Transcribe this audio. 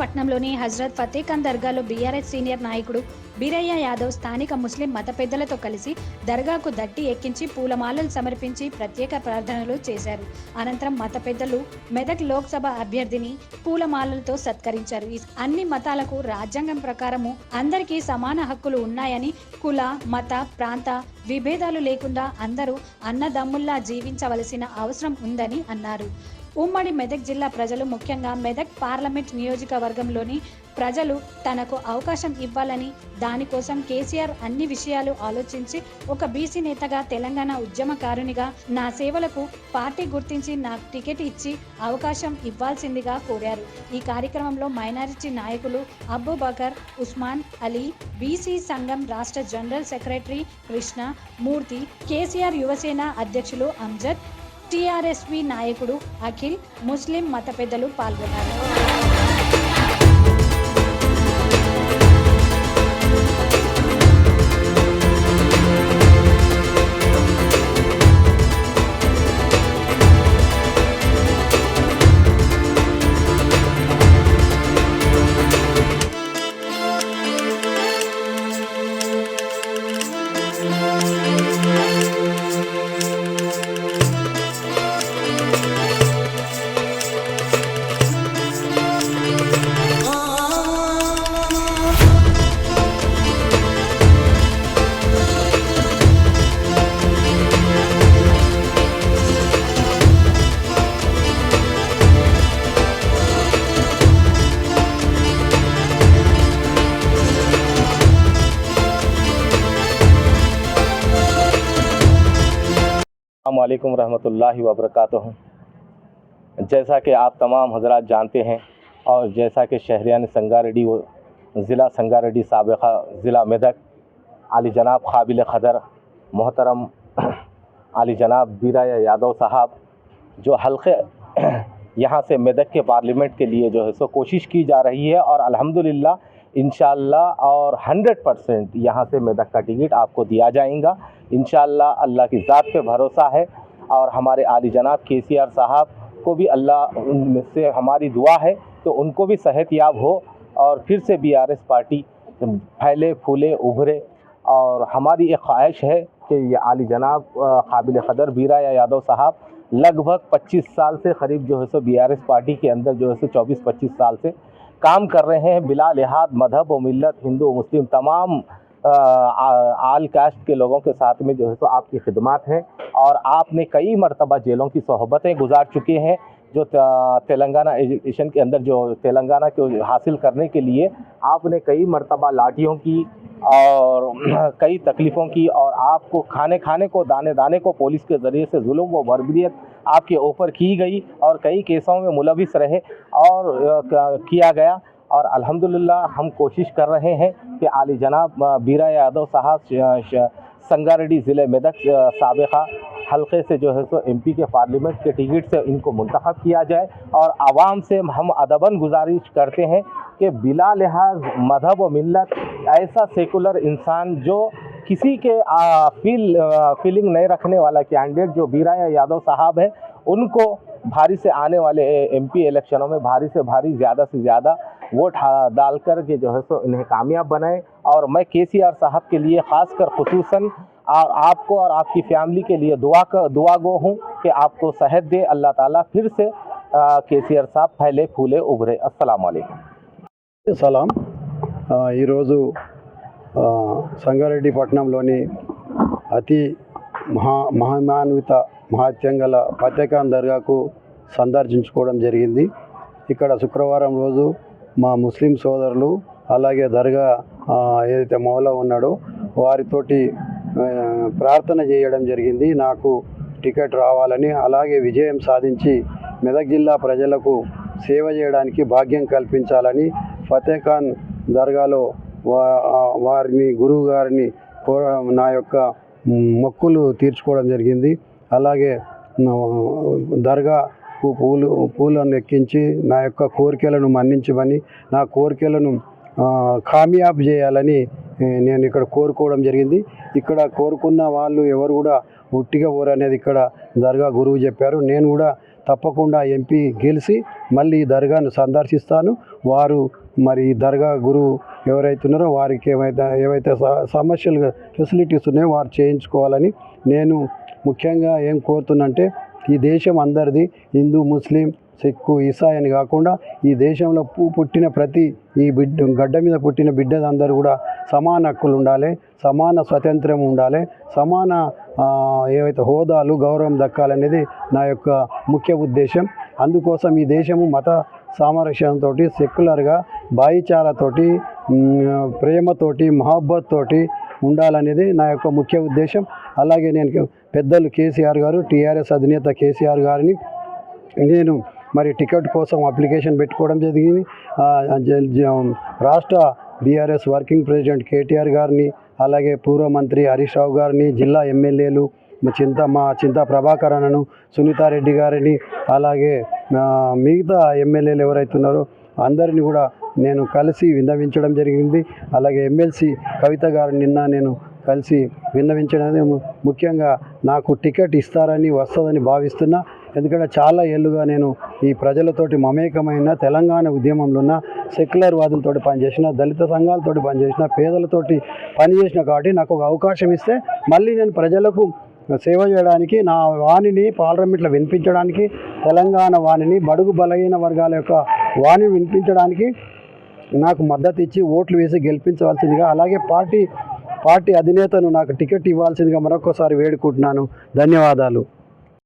పట్నంలోని హజరత్ ఫతేఖాన్ దర్గాలో BRS senior నాయకుడు బీరయ్య యాదవ్ స్థానిక ముస్లిం మత పెద్దలతో కలిసి దర్గాకు దట్టి ఎక్కించి పూలమాలలు సమర్పించి ప్రత్యేక ప్రార్థనలు చేశారు. అనంతరం మత పెద్దలు మెదక్ లోక్సభ అభ్యర్థిని పూలమాలలతో సత్కరించారు. అన్ని మతాలకు రాజ్యాంగం ప్రకారము అందరికీ సమాన హక్కులు ఉన్నాయని కుల మత ప్రాంత విభేదాలు లేకుండా అందరూ అన్నదమ్ముల్లా జీవించవలసిన అవసరం ఉందని అన్నారు. ఉమ్మడి మెదక్ జిల్లా ప్రజలు ముఖ్యంగా మెదక్ పార్లమెంట్ నియోజకవర్గంలోని ప్రజలు తనకు అవకాశం ఇవ్వాలని దానికోసం కేసీఆర్ అన్ని విషయాలు ఆలోచించి ఒక బీసీ నేతగా తెలంగాణ ఉద్యమకారునిగా నా సేవలకు పార్టీ గుర్తించి నాకు టికెట్ ఇచ్చి అవకాశం ఇవ్వాల్సిందిగా కోరారు. ఈ కార్యక్రమంలో మైనారిటీ నాయకులు అబ్బుబకర్ ఉస్మాన్ అలీ బీసీ సంఘం రాష్ట్ర general secretary Krishna Murthy KCR Yuvasena అధ్యక్షులు అంజద్ టీఆర్ఎస్వి నాయకుడు అఖిల్ ముస్లిం మత పెద్దలు పాల్గొన్నారు. السلام علیکم ورحمۃ اللہ وبرکاتہ۔ جیسا کہ آپ تمام حضرات جانتے ہیں اور جیسا کہ شہریان سنگاریڈی و ضلع سنگاریڈی سابقہ ضلع میدک، علی جناب قابل قدر محترم علی جناب بیرایہ یادو صاحب، جو حلقے یہاں سے میدک کے پارلیمنٹ کے لیے جو ہے سو کوشش کی جا رہی ہے اور الحمدللہ انشاءاللہ اور ہنڈریڈ پرسنٹ یہاں سے میدک کا ٹکٹ آپ کو دیا جائیں گا۔ انشاءاللہ اللہ کی ذات پہ بھروسہ ہے اور ہمارے عالی جناب کے سی آر صاحب کو بھی اللہ ان سے ہماری دعا ہے تو ان کو بھی صحت یاب ہو اور پھر سے بی آر ایس پارٹی پھیلے پھولے ابھرے اور ہماری ایک خواہش ہے کے یہ عالی جناب قابل قدر ویرا یادو صاحب لگ بھگ پچیس سال سے قریب جو ہے سو بی آر ایس پارٹی کے اندر جو ہے سو چوبیس، پچیس سال سے کام کر رہے ہیں۔ بلا لحاظ مذہب و ملت، ہندو و مسلم، تمام آل کاسٹ کے لوگوں کے ساتھ میں جو ہے سو آپ کی خدمات ہیں۔ اور آپ نے کئی مرتبہ جیلوں کی صحبتیں گزار چکے ہیں۔ جو تلنگانہ ایجوکیشن کے اندر جو تلنگانہ کو حاصل کرنے کے لیے آپ نے کئی مرتبہ لاٹھیوں کی اور کئی تکلیفوں کی اور آپ کو کھانے کھانے کو دانے دانے کو پولیس کے ذریعے سے ظلم و بربریت آپ کے اوپر کی گئی اور کئی کیسوں میں ملوث رہے اور کیا گیا اور الحمدللہ ہم کوشش کر رہے ہیں کہ عالی جناب بیرا یادو صاحب سنگاریڈی ضلع میدک سابقہ حلقے سے جو ہے سو ایم پی کے پارلیمنٹ کے ٹکٹ سے ان کو منتخب کیا جائے۔ اور عوام سے ہم ادباً گزارش کرتے ہیں کہ بلا لحاظ مذہب و ملت ایسا سیکولر انسان جو کسی کے فیل فیلنگ نہیں رکھنے والا کینڈیڈیٹ جو بیرا یادو صاحب ہے ان کو بھاری سے آنے والے ایم پی الیکشنوں میں بھاری سے بھاری زیادہ سے زیادہ ووٹ ڈال کر کے جو ہے سو انہیں کامیاب بنائیں۔ اور میں کے سی آر صاحب کے لیے خاص کر خصوصاً اور آپ کو اور آپ کی فیملی کے لیے دعا دعا گو ہوں کہ آپ کو صحت دے۔ اللہ تعالیٰ پھر سے کے سی آر صاحب پھیلے پھولے ابھرے السلام علیکم۔ سلام۔ ఈరోజు సంగారెడ్డి పట్టణంలోని అతి మహా మహామాన్విత మహాత్యం గల ఫతేఖాన్ దర్గాకు సందర్శించుకోవడం జరిగింది. ఇక్కడ శుక్రవారం రోజు మా ముస్లిం సోదరులు అలాగే దర్గా ఏదైతే మౌలా ఉన్నాడో వారితోటి ప్రార్థన చేయడం జరిగింది. నాకు టికెట్ రావాలని అలాగే విజయం సాధించి మెదక్ జిల్లా ప్రజలకు సేవ చేయడానికి భాగ్యం కల్పించాలని ఫతేఖాన్ దర్గాలో వా వారిని గురువు గారిని నా యొక్క మొక్కులు తీర్చుకోవడం జరిగింది. అలాగే దర్గా పూలు పూలను ఎక్కించి నా యొక్క కోరికలను మన్నించమని నా కోరికలను ఆ, కామయాబ్ చేయాలని నేను ఇక్కడ కోరుకోవడం జరిగింది. ఇక్కడ కోరుకున్న వాళ్ళు ఎవరు కూడా ఉట్టిగా పోరు అనేది ఇక్కడ దర్గా గురువు చెప్పారు. నేను కూడా తప్పకుండా ఎంపీ గెలిచి మళ్ళీ ఈ దర్గాను సందర్శిస్తాను. వారు మరి ఈ దర్గా గురువు ఎవరైతే ఉన్నారో వారికి ఏమైతే ఏవైతే స- సమస్యలు ఫెసిలిటీస్ ఉన్నాయో వారు చేయించుకోవాలని నేను ముఖ్యంగా ఏం కోరుతున్నంటే ఈ దేశం అందరిది హిందూ ముస్లిం సిక్కు ఈసాయి అని కాకుండా ఈ దేశంలో పుట్టిన ప్రతి ఈ బిడ్డ గడ్డ మీద పుట్టిన బిడ్డలందరూ కూడా సమాన హక్కులు ఉండాలి సమాన స్వతంత్రం ఉండాలి సమాన ఏవైతే హోదాలు గౌరవం దక్కాలనేది నా యొక్క ముఖ్య ఉద్దేశం. అందుకోసం ఈ దేశము మత సామరస్యంతో సెక్యులర్గా భాయిచారతోటి ప్రేమతోటి మహబ్బత్ తోటి ఉండాలనేది నా యొక్క ముఖ్య ఉద్దేశం. అలాగే నేను పెద్దలు కేసీఆర్ గారు టీఆర్ఎస్ అధినేత కేసీఆర్ గారిని నేను మరి టికెట్ కోసం అప్లికేషన్ పెట్టుకోవడం జరిగింది. జ- రాష్ట్ర బీఆర్ఎస్ వర్కింగ్ ప్రెసిడెంట్ కేటీఆర్ గారిని అలాగే పూర్వ మంత్రి హరీష్ రావు గారిని జిల్లా ఎమ్మెల్యేలు మా చింత మా చింత ప్రభాకర్ అన్నను సునీతారెడ్డి గారిని అలాగే మిగతా ఎమ్మెల్యేలు ఎవరైతే ఉన్నారో అందరిని కూడా నేను కలిసి విన్నవించడం జరిగింది. అలాగే ఎమ్మెల్సీ కవిత గారు నిన్న నేను కలిసి విన్నవించడం ముఖ్యంగా నాకు టికెట్ ఇస్తారని వస్తుందని భావిస్తున్నా. ఎందుకంటే చాలా ఏళ్ళుగా నేను ఈ ప్రజలతోటి మమేకమైన తెలంగాణ ఉద్యమంలో ఉన్న సెక్యులర్ వాదులతోటి పనిచేసిన దళిత సంఘాలతోటి పనిచేసిన పేదలతోటి పనిచేసిన కాబట్టి నాకు ఒక అవకాశం ఇస్తే మళ్ళీ నేను ప్రజలకు సేవ చేయడానికి నా వాణిని పార్లమెంట్లో వినిపించడానికి తెలంగాణ వాణిని బడుగు బలహీన వర్గాల యొక్క వాణిని వినిపించడానికి నాకు మద్దతు ఇచ్చి ఓట్లు వేసి గెలిపించవలసిందిగా అలాగే పార్టీ పార్టీ అధినేతను నాకు టికెట్ ఇవ్వాల్సిందిగా మరొకసారి వేడుకుంటున్నాను. ధన్యవాదాలు.